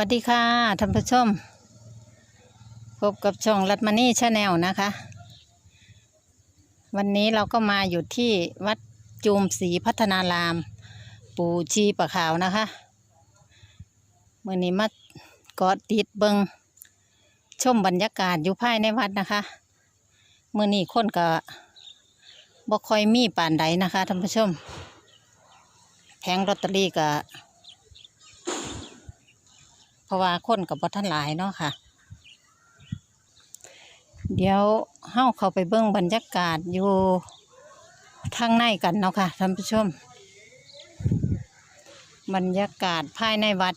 วัสดีค่ะท่านผู้ชม พบกับช่องรัตมานี่ชาแนลนะคะ วันนี้เราก็มาอยู่ที่วัดจูมศรีพัฒนาราม ปู่ชีปะขาวนะคะเมื่อนี้มาเกาะติดเบิงชมบรรยากาศอยู่ภายในวัดนะคะเมื่อนี้คนก็บ่ค่อยมีป่านใดนะคะท่านผู้ชม แผงลอตเตอรี่ก็ เพราะว่าคนกับบ่ท่านหลายเนาะค่ะ เดี๋ยวเฮาเข้าไปเบิ่งบรรยากาศอยู่ทางในกันเนาะค่ะท่านผู้ชม บรรยากาศภายในวัด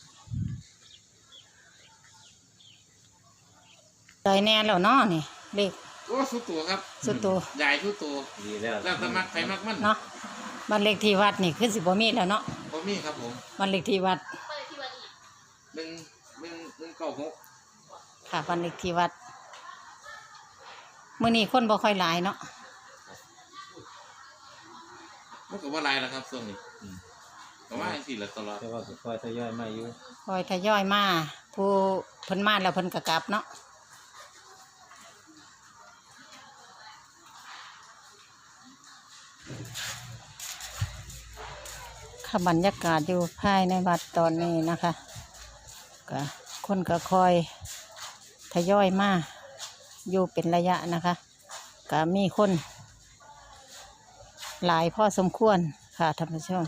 เลยแน่แล้วเนาะนี่เลขโอ้สุดตัวครับสุดตัวใหญ่สุดตัวดีแล้วแล้วแต่มักไปมักมันเนาะบ้านเลขที่วัดนี่คือสิบ่มีแล้วเนาะบ่มีครับผมบ้านเลขที่วัดหนึ่ง หนึ่งหนึ่งเก้าหกค่ะบ้านเลขที่วัดมื้อนี้คนบ่ค่อยหลายเนาะมันก็ว่าลายแล้วครับช่วงนี้อืมก็ว่าสี่ละตลอดแต่ว่าสุดคอยทยอยมาอยู่คอยทยอยมาผู้เพิ่นมาแล้วเพิ่นก็กลับเนาะค่ะบรรยากาศอยู่ภายในวัดตอนนี้นะคะก็ คนก็คอยทยอยมาอยู่เป็นระยะนะคะก็มีคน หลายพ่อสมควรค่ะท่านผู้ชม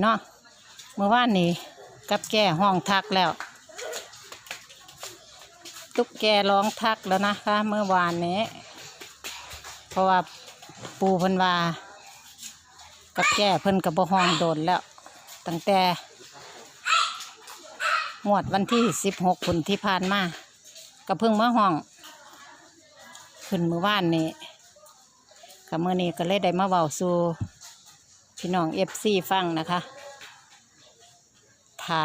เนาะเมื่อวานนี้กับแก่ห้องทักแล้ว ตุ๊กแกร้องทักแล้วนะคะ เมื่อวานนี้ เพราะว่าปูพิ่นวา กับแก่เพิ่นกับบ่ห้องโดนแล้ว ตั้งแต่งวดวันที่สิบหกคนที่ผ่านมาก็เพิ่งมาห้อง ขึ้นเมื่อวานนี้กับเมื่อนี้ก็เลยได้มาเบาสู่พี่น้องเอฟซีฟังนะคะถ้า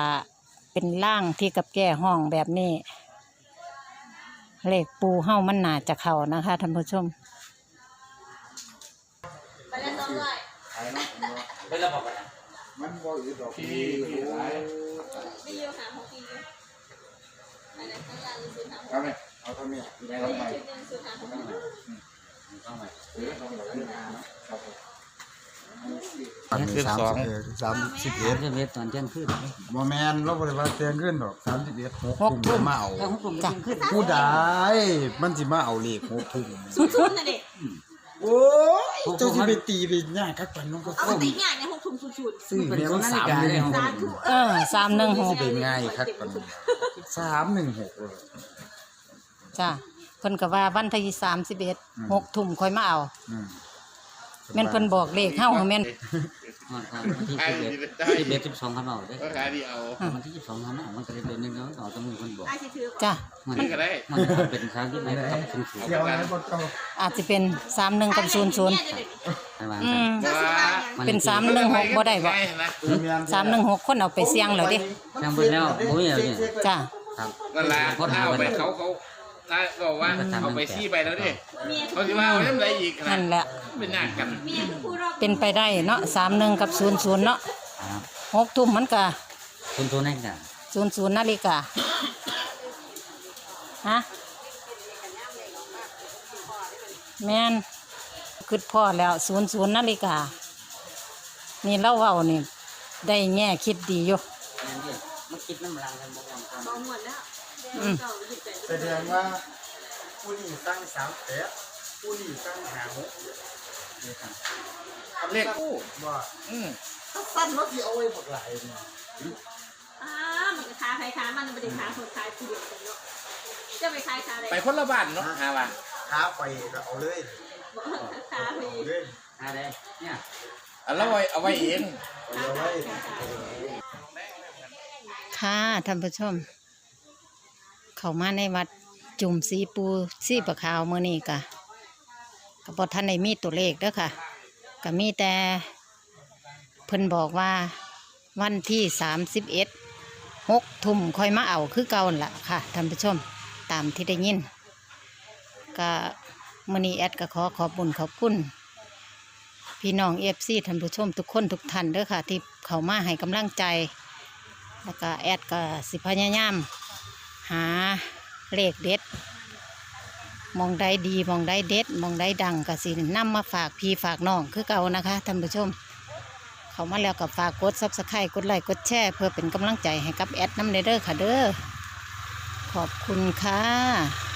เป็นร่างที่กับแก้ห้องแบบนี้ เลขปูเฮ้ามันหนาจะเข่านะคะท่านผู้ชม เป็นระบบอะไรมันบ่อืดดอกพี่พี่หลายเอาไหมเอาทำไมได้ทำไมต้องไหมเออทำแบบนี้นะครับผมคือสองสามสิบเอ็ดเรื่องเวทตอนเที่ยงคืนโมแมนเราบริวารเตียงขึ้นดอกสามสิบเอ็ดหกหกทุ่ทุ่มมมาเอาแล้วผมเที่ยงคืนผู้ใดมันสิมาเอาเลขหกทุ่มชุนๆน่ะเด็ก โอ้ยเจ้าที่ไปตีไปยากครับกันน้องก็เอาต้มติง่ายในหกถุงชุนซื้อแม่มันสามหนึ่งหๆสากธุเออสามหนึ่งหกเป็นง่ายครับกันสามหนึ่งหกเลยจ้ะเพิ่นก็ว่าวันที่สามสิบเอ็ดอืมหกทุ่มค่อยมาเอาอืมแม่นเพิ่นบอกเลขเฮ้าแม่น วันที่สิบเอ็ดสิบเอ็ดสิบสองคันเอาได้ก็ขายดีเอาวันที่สิบสองคันเอามันก็เลยเป็นหนึ่งแล้วต่อจำนวนคนบอกไอ้สิถือก่อนจ้ะมันมันก็ได้มันจะเป็นครั้งที่ไหนกับสูงสูงเกี่ยวอะไรบ่เจ้าอาจจะเป็นสามหนึ่งกับศูนย์ศูนย์ใช่ไหมอืมว่าเป็นสามหนึ่งหกบ่ได้บ่ง่ายนะสามหนึ่งหกคนเอาไปเสี่ยงแล้วเดิ ยังเป็นแล้วโอ้ยเนี่ยจ้ะครับนั่นละคนหาเอาไปไปเขาเขา ถ้าบอกว่าเอาไปซี่ไปแล้วดิเขาจะว่าเอาเล่มไรอีกนะนั่นแหละเป็นหนักกันเมียคือผู้รอบเป็นไปได้เนาะสามหนึ่งกับศูนย์ศูนย์เนาะครับหกทุ่มมันก็คุณตัวนี้จ้ะศูนย์ศูนย์นาฬิกาฮะแม่นคิดพ่อแล้วศูนย์ศูนย์นาฬิกานี่เล่าเว้านี่ได้แง่คิดดีอยู่มัน คิดน้ำรังกันบ้างกันเบาหมดแล้วอืมเก่าหยิบแต่แสดงว่าผู้นี้ตั้งสามแปดผู้นี้ตั้งหาหกเลขคู่ว่าอืมถ้าสั้นเราที่เอาไว้บักหลายเนี่ยอ่ามันก็ค้าใครค้ามันไม่ได้ค้าคนขายผู้เดียวกันเนาะจะไปขายค้าอะไรไปคนละบ้านเนาะหาว่าท้าไปก็เอาเลยบอกค้าไปเอาเลยอะไรเนี่ยอันละไว้เอาไว้เองเอาไว้ ค่ะท่านผู้ชม เข้ามาในวัดจุ่มสีปูสีประขาวมือนี้กะกับบท่านในมีตัวเลขเด้อค่ะก็มีแต่เพิ่นบอกว่าวันที่สามสิบเอ็ดหกทุ่มค่อยมาเอาคือเก่านั่ะค่ะท่านผู้ชมตามที่ได้ยิน ก็มือนี้แอดก็ขอขอบบุญขอบคุณพี่น้องเอฟซีท่านผู้ชมทุกคนทุกท่านเด้อค่ะ ที่เขามาให้กำลังใจ แล้วก็แอดก็สิพยายามหาเลขเด็ด มองได้ดีมองได้เด็ด มองได้ดังก็สินำมาฝากพี่ฝากน้องคือเก่านะคะท่านผู้ชม เขามาแล้วก็ฝากกดซับสไครต์กดไลค์กดแชร์เพื่อเป็นกำลังใจให้กับแอดน้ำเด้อค่ะเด้อขอบคุณค่ะ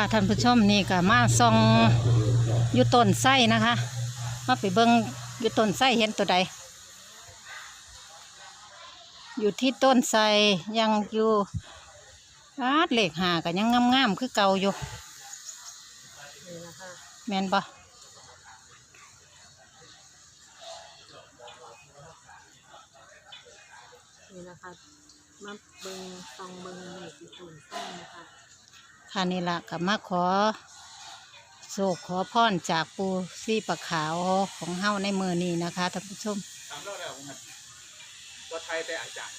ค่ะท่านผู้ชมนี่ก็มาส่องอยู่ต้นไส้นะคะ มาไปเบิ้งอยู่ต้นไส้เห็นตัวใด อยู่ที่ต้นไส้ยังอยู่อาดเหล็กหากันยังงามๆคือเก่าอยู่นี่นะคะแมนปะนี่นะคะมาเบิงซองเบิ่งในสิตุนไส้นะคะ ค่ะนี่ละกับมาขอโศกขอพรจากปูซี่ปะขาวของเฮาในมือนี้นะคะท่านผู้ชมทำได้แล้วผมว่าไทยแต่อาจารย์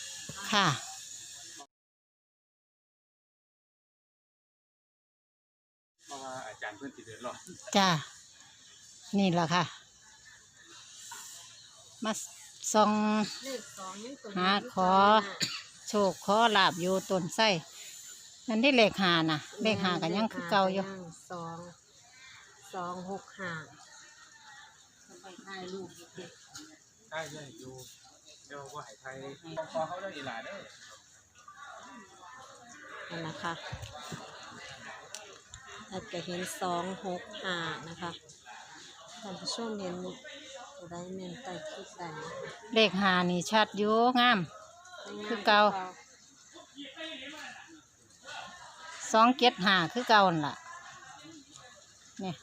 ค่ะ เพราะว่าอาจารย์เพื่อนติดเดือดร้อนจ้า นี่แหละค่ะ มาส่อง เลขสองยังตัวหาขอ โชคขอลาบอยู่ต้นไส้ นั่นได้เลขหานะเลขหากันยังคือเก่าอยู่สองสองหกห้าได้เลยอยู่เดี๋ยวว่าไทยพอเขาได้อีหลาเด้อนั่นนะคะอาจจะเห็นสองหกห้านะคะท่านผู้ชมเห็นตัวใดเมนใต้คลิปใดนะคะเลขหานี่ชัดอยู่งาม คือเก่า สองเจ็ดหาคือเก่านั่นล่ะเนี่ย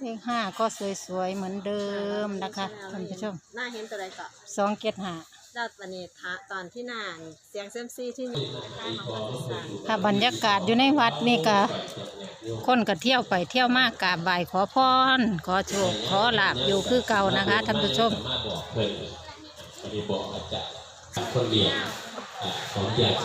เลขห้าก็สวยๆเหมือนเดิมนะคะท่านผู้ชมหน้าเห็นตัวใดก็สองเจ็ดหาดาตวันนี้ทะตอนที่หน้านี่เสียงเซยมซี่ที่นี่ทางของภาษาค่ะบรรยากาศอยู่ในวัดนี่ก็คนก็เที่ยวไปเที่ยวมากกราบไหว้ขอพรขอโชคขอลาบอยู่คือเก่านะคะท่านผู้ชมสามารถบอกเพิ่นปฏิบอกอาจารย์คนเดียว อ่าของอยาก